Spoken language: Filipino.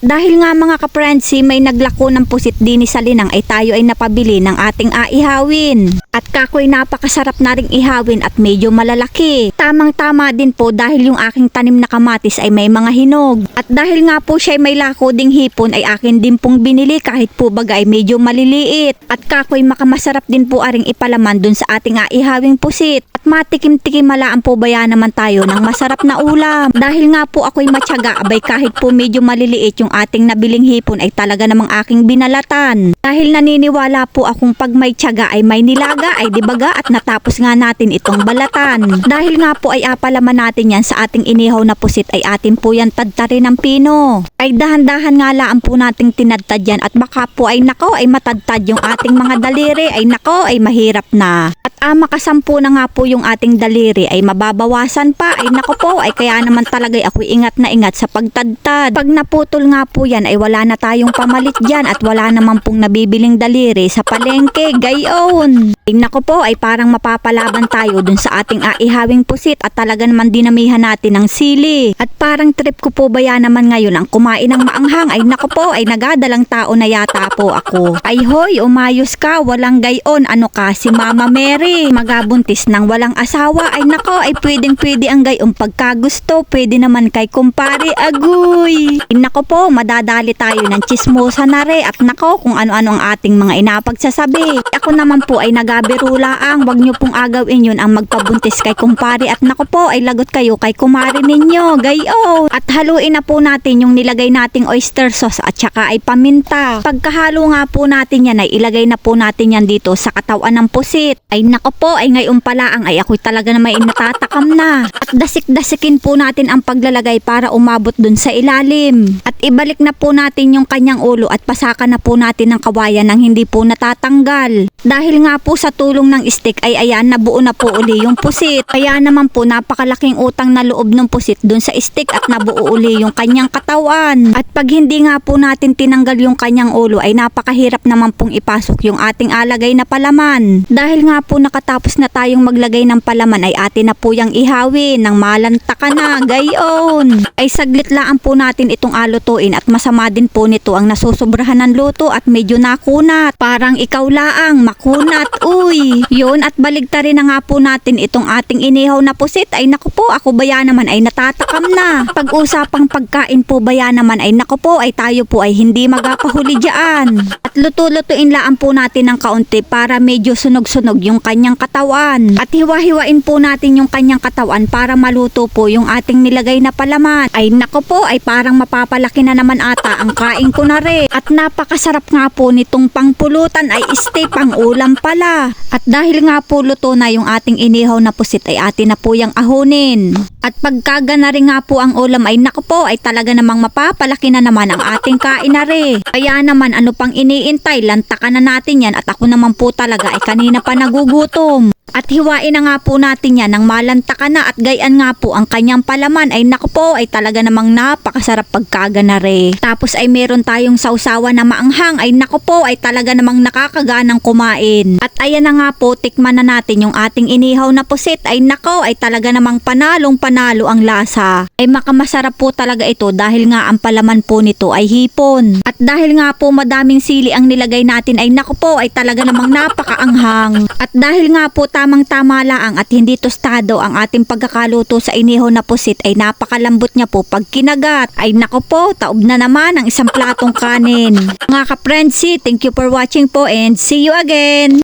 dahil nga mga kaprensi may naglako ng pusit din sa linang ay tayo ay napabili ng ating aihawin. At kakoy napakasarap na ring ihawin at medyo malalaki. Tamang tama din po dahil yung aking tanim na kamatis ay may mga hinog. At dahil nga po siya ay may lako ding hipon ay akin din pong binili kahit po baga ay medyo maliliit. At kakoy makamasarap din po aring ipalaman dun sa ating aihawing pusit. At matikim-tikim malaan po baya naman tayo ng masarap na ulam. Dahil nga po ako'y matyaga abay kahit po medyo maliliit yung ating nabiling hipon ay talaga namang aking binalatan. Dahil naniniwala po akong pag may tiyaga ay may nilaga ay dibaga at natapos nga natin itong balatan. Dahil nga po ay apalaman natin yan sa ating inihaw na pusit ay atin po yan tadtarin ng pino. Ay dahan-dahan nga laan po nating tinadtad yan at baka po ay nako ay matadtad yung ating mga daliri ay nako ay mahirap na. Ah, makasampu na nga po yung ating daliri. Ay mababawasan pa. Ay nako po. Ay kaya naman talaga ako ingat na ingat sa pagtadtad. Pag naputol nga po yan ay wala na tayong pamalit dyan at wala naman pong nabibiling daliri sa palengke. Gayon. Ay nako po. Ay parang mapapalaban tayo dun sa ating aihawing pusit at talaga naman dinamihan natin ng sili. At parang trip ko po ba yan naman ngayon? Ang kumain ng maanghang. Ay nako po. Ay nagadalang tao na yata po ako. Ay hoy umayos ka. Walang gayon. Ano ka? Si Mama Mary magabuntis ng walang asawa ay nako ay pwedeng pwede ang gayon pagkagusto pwede naman kay kumpare aguy. Ay, nako po madadali tayo ng chismosa na re at nako kung ano-ano ang ating mga inapagsasabi. Ako naman po ay nagabiro laang wag nyo pong agawin yun ang magpabuntis kay kumpare at nako po ay lagot kayo kay kumare ninyo gayon. At haluin na po natin yung nilagay nating oyster sauce at saka ay paminta. Pagkahalo nga po natin yan ay ilagay na po natin yan dito sa katawan ng pusit. Ay nako po ay ngayon pala ang ay ako'y talaga naman natatakam na. At dasik-dasikin po natin ang paglalagay para umabot dun sa ilalim. At ibalik na po natin yung kanyang ulo at pasakan na po natin ng kawayan nang hindi po natatanggal. Dahil nga po sa tulong ng stick ay ayan nabuo na po uli yung pusit. Kaya naman po napakalaking utang na loob ng pusit dun sa stick at nabuo uli yung kanyang katawan. At pag hindi nga po natin tinanggal yung kanyang ulo ay napakahirap naman pong ipasok yung ating alagay na palaman. Dahil nga po nakatapos na tayong maglagay ng palaman ay atin na po yung ihawin ng malanta ka na gayon. Ay saglit lang po natin itong alutuin at masama din po nito ang nasusobrahan ng luto at medyo nakunat. Parang ikaw laang makunat uy. Yun at baligtarin na nga po natin itong ating inihaw na pusit ay naku po ako baya naman ay natatakam na. Pag-usapang pagkain po baya naman ay naku po ay tayo po ay hindi magapahuli dyan. At luto-lutuin laan po natin ng kaunti para medyo sunog-sunog yung kanyang katawan. At hiwa-hiwain po natin yung kanyang katawan para maluto po yung ating nilagay na palaman. Ay nako po ay parang mapapalaki na naman ata ang kain ko na rin. At napakasarap nga po nitong pangpulutan ay stay pang ulam pala. At dahil nga po luto na yung ating inihaw na pusit ay atin na po yung ahunin. At pagkaga na rin nga po ang ulam ay nako po ay talaga namang mapapalaki na naman ang ating kain na rin. Kaya naman ano pang iniintay lantakan na natin yan at ako naman po talaga ay kanina pa nagugutom. At hiwain na nga po natin yan ng malanta na at gayan nga po ang kanyang palaman ay naku po ay talaga namang napakasarap pagkaga na re. Tapos ay meron tayong sausawa na maanghang ay naku po ay talaga namang nakakaganang kumain. At ayan na nga po tikman na natin yung ating inihaw na pusit ay nako ay talaga namang panalong panalo ang lasa. Ay makamasarap po talaga ito dahil nga ang palaman po nito ay hipon. At dahil nga po madaming sili ang nilagay natin ay naku po ay talaga namang napakaanghang. At dahil nga po tamang tama laang at hindi tostado ang ating pagkakaluto sa inihaw na pusit ay napakalambot niya po pag kinagat. Ay nako po, taob na naman ang isang platong kanin. Mga ka-friendsi, thank you for watching po and see you again!